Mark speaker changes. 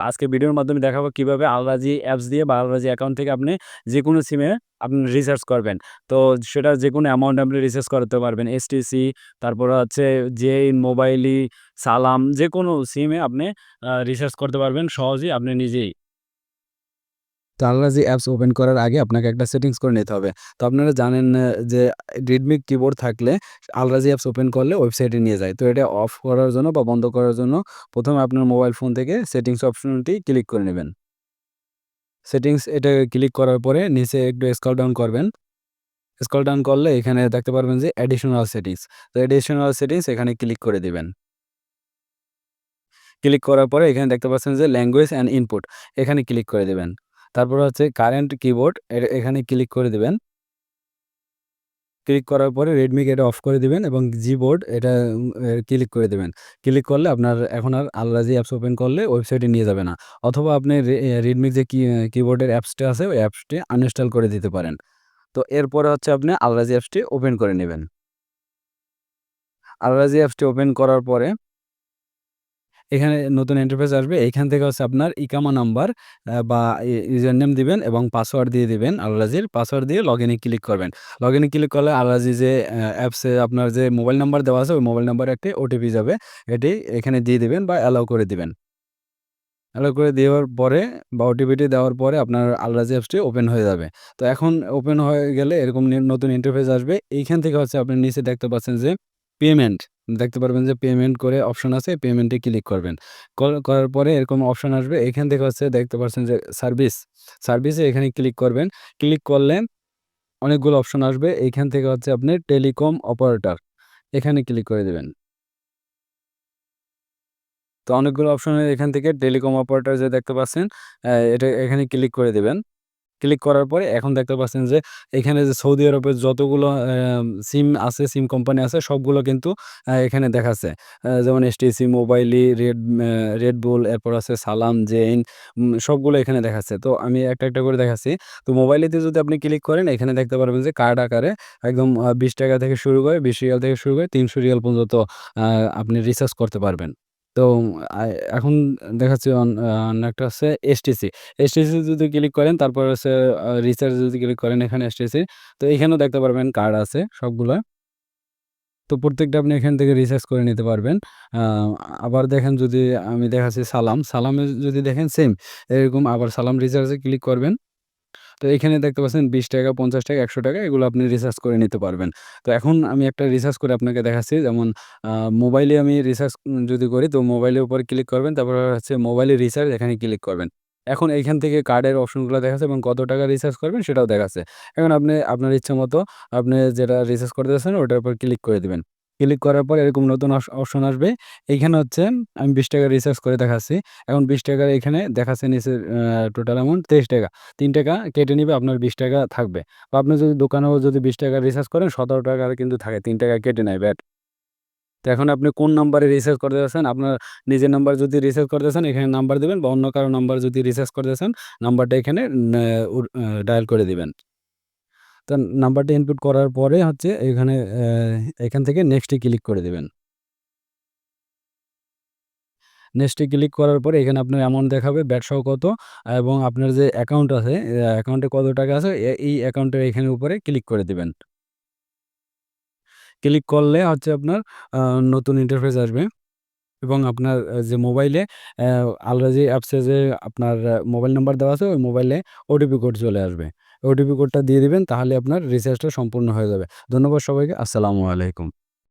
Speaker 1: আজকে ভিডিওর মাধ্যমে দেখাবো কীভাবে আলরাজি অ্যাপস দিয়ে বা আলরাজি অ্যাকাউন্ট থেকে আপনি যে কোনো সিমে আপনি রিচার্জ করবেন। তো সেটা যে কোনো অ্যামাউন্ট আপনি রিচার্জ করতে পারবেন। এসটিসি তারপর হচ্ছে যে মোবাইলি সালাম যে কোনো সিমে আপনি রিচার্জ করতে পারবেন সহজেই আপনি নিজেই। তো আলরাজি অ্যাপস ওপেন করার আগে আপনাকে একটা সেটিংস করে নিতে হবে। তো আপনারা জানেন যে রেডমি কিবোর্ড থাকলে আলরাজি অ্যাপস ওপেন করলে ওয়েবসাইটে নিয়ে যায়। তো এটা অফ করার জন্য বা বন্ধ করার জন্য প্রথমে আপনার মোবাইল ফোন থেকে সেটিংস অপশনটি ক্লিক করে নেবেন। সেটিংস এটা ক্লিক করার পরে নিচে একটু স্কল ডাউন করবেন। স্কল ডাউন করলে এখানে দেখতে পারবেন যে অ্যাডিশনাল সেটিংস তো অ্যাডিশনাল সেটিংস এখানে ক্লিক করে দিবেন। ক্লিক করার পরে এখানে দেখতে পাচ্ছেন যে ল্যাঙ্গুয়েজ অ্যান্ড ইনপুট এখানে ক্লিক করে দেবেন। তারপর হচ্ছে কারেন্ট কিবোর্ড এখানে ক্লিক করে দেবেন। ক্লিক করার পরে রেডমিকে এটা অফ করে দিবেন এবং জিবোর্ড এটা ক্লিক করে দেবেন। ক্লিক করলে আপনার এখন আর আলরাজি অ্যাপস ওপেন করলে ওয়েবসাইটে নিয়ে যাবে না। অথবা আপনি রেডমির যে কিবোর্ডের অ্যাপসটা আছে, ওই অ্যাপসটি আনইনস্টল করে দিতে পারেন। তো এরপরে হচ্ছে আপনি আলরাজি অ্যাপসটি ওপেন করে নেবেন। আলরাজি অ্যাপসটি ওপেন করার পরে এখানে নতুন ইন্টারফেস আসবে। এইখান থেকে হচ্ছে আপনার ইকামা নাম্বার বা ইউজার নেম দিবেন এবং পাসওয়ার্ড দিয়ে দিবেন আলরাজির পাসওয়ার্ড দিয়ে লগ ইনে ক্লিক করবেন। লগ ইনে ক্লিক করলে আলরাজি যে অ্যাপসে আপনার যে মোবাইল নাম্বার দেওয়া আছে, ওই মোবাইল নাম্বারে একটি ওটিপি যাবে। এটি এখানে দিয়ে দিবেন বা অ্যালাউ করে দিবেন। অ্যালাউ করে দেওয়ার পরে বা ওটিপিটি দেওয়ার পরে আপনার আলরাজি অ্যাপসটি ওপেন হয়ে যাবে। তো এখন ওপেন হয়ে গেলে এরকম নতুন ইন্টারফেস আসবে। এইখান থেকে হচ্ছে আপনি নিচে দেখতে পাচ্ছেন যে পেমেন্ট দেখতে পারবেন যে পেমেন্ট করে অপশন আছে পেমেন্টে ক্লিক করবেন। করার পরে এরকম অপশন আসবে, এখান থেকে হচ্ছে দেখতে পাচ্ছেন যে সার্ভিস সার্ভিসে এখানে ক্লিক করবেন। ক্লিক করলে অনেকগুলো অপশন আসবে এইখান থেকে হচ্ছে আপনি টেলিকম অপারেটর এখানে ক্লিক করে দেবেন। তো অনেকগুলো অপশন এখান থেকে টেলিকম অপারেটর যে দেখতে পাচ্ছেন এটা এখানে ক্লিক করে দেবেন। ক্লিক করার পরে এখন দেখতে পাচ্ছেন যে, এখানে যে সৌদি আরবের যতগুলো সিম আছে, সিম কোম্পানি আছে, সবগুলো কিন্তু এখানে দেখাচ্ছে। যেমন STC Mobily red red bull এরপর আছে সালাম জেইন সবগুলো এখানে দেখাচ্ছে। তো আমি একটা একটা করে দেখাচ্ছি। তো মোবাইলেতে যদি আপনি ক্লিক করেন, এখানে দেখতে পারবেন যে, কার্ড আকারে একদম বিশ টাকা থেকে শুরু করে, বিশ রিয়াল থেকে শুরু করে তিনশো রিয়াল পর্যন্ত আপনি রিচার্জ করতে পারবেন। তো এখন দেখাচ্ছি একটা হচ্ছে এসটিসি এসটিসি যদি ক্লিক করেন, তারপর হচ্ছে রিচার্জ যদি ক্লিক করেন এখানে এসটিসি তো এখানেও দেখতে পারবেন কার্ড আছে সবগুলো। তো প্রত্যেকটা আপনি এখান থেকে রিচার্জ করে নিতে পারবেন। আবার দেখেন যদি আমি দেখাচ্ছি সালাম। সালামে যদি দেখেন সেম এরকম আবার সালাম রিচার্জে ক্লিক করবেন। তো এখানে দেখতে পাচ্ছেন বিশ টাকা, পঞ্চাশ টাকা, একশো টাকা এগুলো আপনি রিচার্জ করে নিতে পারবেন। তো এখন আমি একটা রিচার্জ করে আপনাকে দেখাচ্ছি। যেমন মোবাইলে আমি রিচার্জ যদি করি, তো মোবাইলের উপর ক্লিক করবেন, তারপর হচ্ছে মোবাইলে রিচার্জ এখানে ক্লিক করবেন। এখন এইখান থেকে কার্ডের অপশনগুলো দেখাচ্ছে এবং কত টাকা রিচার্জ করবেন সেটাও দেখাচ্ছে। এখন আপনি, আপনার ইচ্ছে মতো আপনি যেটা রিচার্জ করতে চাচ্ছেন, ওটার উপর ক্লিক করে দেবেন। ক্লিক করার পর এরকম নতুন অপশন আসবে। এইখানে হচ্ছে আমি বিশ টাকা রিচার্জ করে দেখাচ্ছি। এখন বিশ টাকার এখানে দেখাচ্ছে নিচে টোটাল অ্যামাউন্ট তেইশ টাকা। তিন টাকা কেটে নিবে, আপনার বিশ টাকা থাকবে। বা আপনি যদি দোকানেও যদি বিশ টাকা রিচার্জ করেন, সতেরো টাকা কিন্তু থাকে, তিন টাকা কেটে নেয়, ব্যাট। তো এখন আপনি কোন নাম্বারে রিচার্জ করতে চাচ্ছেন আপনার নিজের নাম্বার যদি রিচার্জ করতে চান এখানে নাম্বার দেবেন বা অন্য কারও নাম্বার যদি রিচার্জ করতে চান নাম্বারটা এখানে ডায়াল করে দিবেন। তো নাম্বারটা ইনপুট করার পরে হচ্ছে এখানে এখান থেকে নেক্সটে ক্লিক করে দেবেন। নেক্সটে ক্লিক করার পরে এখানে আপনার অ্যামাউন্ট দেখাবে ব্যাট সহ কত, এবং আপনার যে অ্যাকাউন্ট আছে অ্যাকাউন্টে কত টাকা আছে এই অ্যাকাউন্টের এখানে উপরে ক্লিক করে দেবেন। ক্লিক করলে হচ্ছে আপনার নতুন ইন্টারফেস আসবে। এবং আপনার যে মোবাইলে আলরাজি অ্যাপসে যে আপনার মোবাইল নাম্বার দেওয়া আছে, ওই মোবাইলে ওটিপি কোড চলে আসবে। ওটিপি কোডটা দিয়ে দিবেন, তাহলে আপনার রিচার্জটা সম্পূর্ণ হয়ে যাবে। ধন্যবাদ সবাইকে, আসসালামু আলাইকুম।